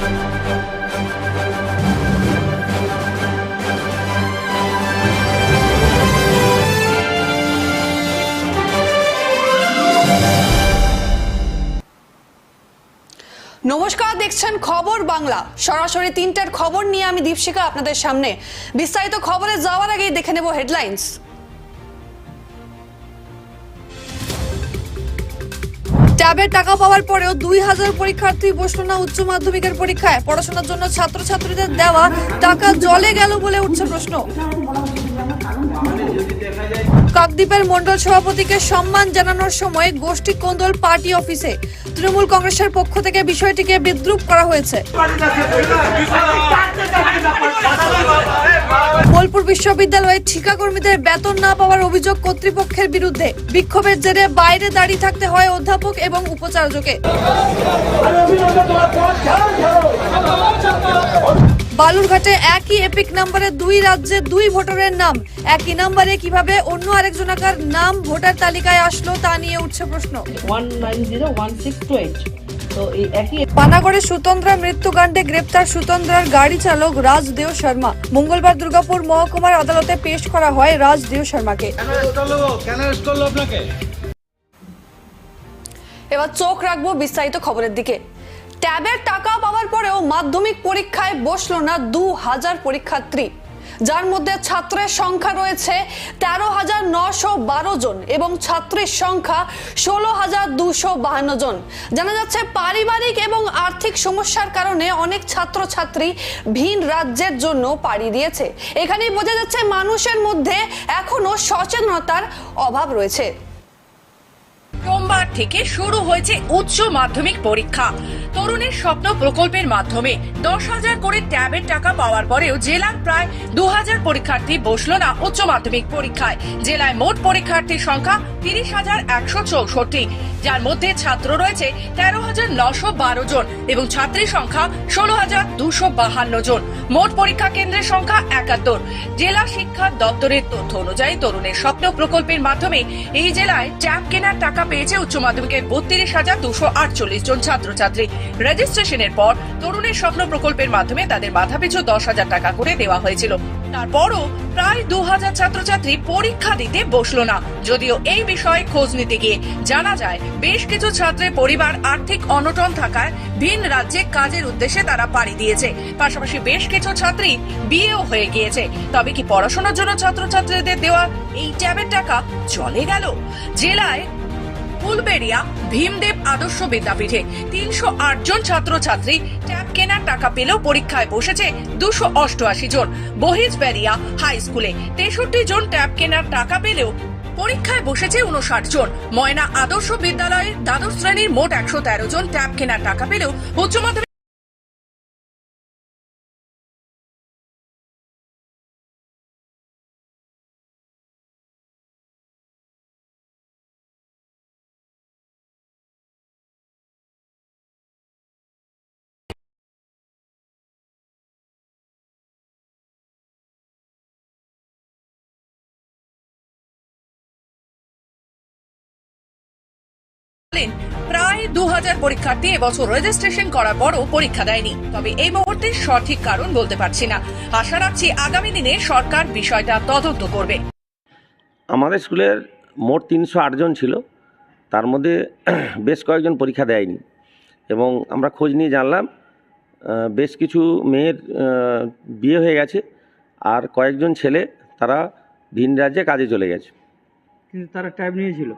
নমস্কার, দেখছেন খবর বাংলা। সরাসরি তিনটার খবর নিয়ে আমি দীপশিকা আপনাদের সামনে। বিস্তারিত খবরে যাওয়ার আগেই দেখে নেব হেডলাইন্স ট্যাবের টাকা পাওয়ার পরেও দুই হাজার পরীক্ষার্থী বসল না উচ্চ মাধ্যমিকের পরীক্ষায়। পড়াশোনার জন্য ছাত্রছাত্রীদের দেওয়া টাকা জলে গেল বলে উঠছে প্রশ্ন। কাকদ্বীপের মন্ডল সভাপতিকে সম্মান জানানোর সময় গোষ্ঠী কোন্দল পার্টি অফিসে। তৃণমূল কংগ্রেসের পক্ষ থেকে বিষয়টিকে বিদ্রুপ করা হয়েছে। বোলপুর বিশ্ববিদ্যালয়ে ঠিকাকর্মীদের বেতন না পাওয়ার অভিযোগ কর্তৃপক্ষের বিরুদ্ধে। বিক্ষোভের জেরে বাইরে দাঁড়িয়ে থাকতে হয় অধ্যাপক এবং উপাচার্যকে। বালুরঘাটে একই এপিক নাম্বারে দুই রাজ্যে দুই ভোটারের নাম। একই নাম্বারে কীভাবে অন্য আরেকজনাকার নাম ভোটার তালিকায় আসলো তা নিয়ে উঠছে প্রশ্ন। One nine zero one six two eight. তো এই একই পানাগড়ে সুতন্দ্রা মৃত্যুকাণ্ডে গ্রেপ্তার সুতন্দ্রার গাড়ি চালক রাজ দেও শর্মা। মঙ্গলবার দুর্গাপুর মহকুমার আদালতে পেশ করা হয় রাজ দেও শর্মাকে এবার চোখ রাখব বিস্তারিত খবরের দিকে। ট্যাবের টাকা পাওয়ার পরেও মাধ্যমিক পরীক্ষায় বসল না দু হাজার পরীক্ষার্থী। যার মধ্যে ছাত্রের সংখ্যা রয়েছে তেরো হাজার নশো বারো জন এবং ছাত্রীর সংখ্যা ষোলো হাজার দুশো বাহান্ন জন। জানা যাচ্ছে পারিবারিক এবং আর্থিক সমস্যার কারণে অনেক ছাত্রছাত্রী ভিন রাজ্যের জন্য পাড়ি দিয়েছে। এখানেই বোঝা যাচ্ছে মানুষের মধ্যে এখনও সচেতনতার অভাব রয়েছে। সোমবার থেকে শুরু হয়েছে উচ্চ মাধ্যমিক পরীক্ষা। তরুণের স্বপ্ন প্রকল্পের মাধ্যমে দশ হাজার করে ট্যাবের টাকা পাওয়ার পরেও জেলার প্রায় দু হাজার পরীক্ষার্থী বসল না উচ্চ মাধ্যমিক পরীক্ষায়। জেলায় মোট পরীক্ষার্থীর সংখ্যা তিরিশ হাজার একশো চৌষট্টি। যার মধ্যে ছাত্র রয়েছে তেরো হাজার নশো বারো জন এবং ছাত্রীর সংখ্যা ষোলো হাজার দুশো বাহান্ন জন। মোট পরীক্ষা কেন্দ্রের সংখ্যা একাত্তর। জেলা শিক্ষা দপ্তরের তথ্য অনুযায়ী তরুণের স্বপ্ন প্রকল্পের মাধ্যমে এই জেলায় ট্যাব কেনার টাকা পেয়েছে উচ্চ মাধ্যমিকের বত্রিশ হাজার দুশো আটচল্লিশ জন ছাত্রছাত্রী। রেজিস্ট্রেশনের পর তরুণের স্বপ্ন প্রকল্পের মাধ্যমে তাদের মাথাপিছু দশ হাজার টাকা করে দেওয়া হয়েছিল। তারপরও প্রায় দু হাজার ছাত্রছাত্রী পরীক্ষা দিতে বসল না। যদিও এই বিষয়ে খোঁজ নিতে গিয়ে জানা যায়, বেশ কিছু ছাত্রের পরিবার আর্থিক অনটন থাকায় ভিন রাজ্যে কাজের উদ্দেশ্যে তারা পাড়ি দিয়েছে। পাশাপাশি বেশ কিছু ছাত্রী বিয়েও হয়ে গিয়েছে। তবে কি পড়াশোনার জন্য ছাত্রছাত্রীদের দেওয়া এই ট্যাবের টাকা চলে গেল? জেলায় ফুলবেড়িয়া ভীমদেব আদর্শ বিদ্যাপীঠে তিনশো জন ছাত্রছাত্রী ট্যাব কেনার টাকা পেলেও পরীক্ষায় বসেছে দুশো অষ্টআশি জন। বহিজবেরিয়া হাই স্কুলে তেষট্টি জন ট্যাব কেনার টাকা পেলেও পরীক্ষায় বসেছে উনষাট জন। ময়না আদর্শ বিদ্যালয়ের দ্বাদশ শ্রেণির মোট একশো তেরো জন ট্যাব কেনার টাকা পেলেও উচ্চ মাধ্যমিক বলেন প্রায় দু হাজার পরীক্ষার্থী এবছর রেজিস্ট্রেশন করার পরও পরীক্ষা দেয়নি। তবে এই মুহূর্তে সঠিক কারণ বলতে পারছি না। আশা রাখছি আগামী দিনে সরকার বিষয়টা তদন্ত করবে। আমাদের স্কুলের মোট তিনশো আটজন ছিল। তার মধ্যে বেশ কয়েকজন পরীক্ষা দেয়নি। এবং আমরা খোঁজ নিয়ে জানলাম আহ, বেশ কিছু মেয়ের আহ, বিয়ে হয়ে গেছে আর কয়েকজন ছেলে তারা ভিন রাজ্যে কাজে চলে গেছে। কিন্তু তারা ট্যাব নিয়েছিল।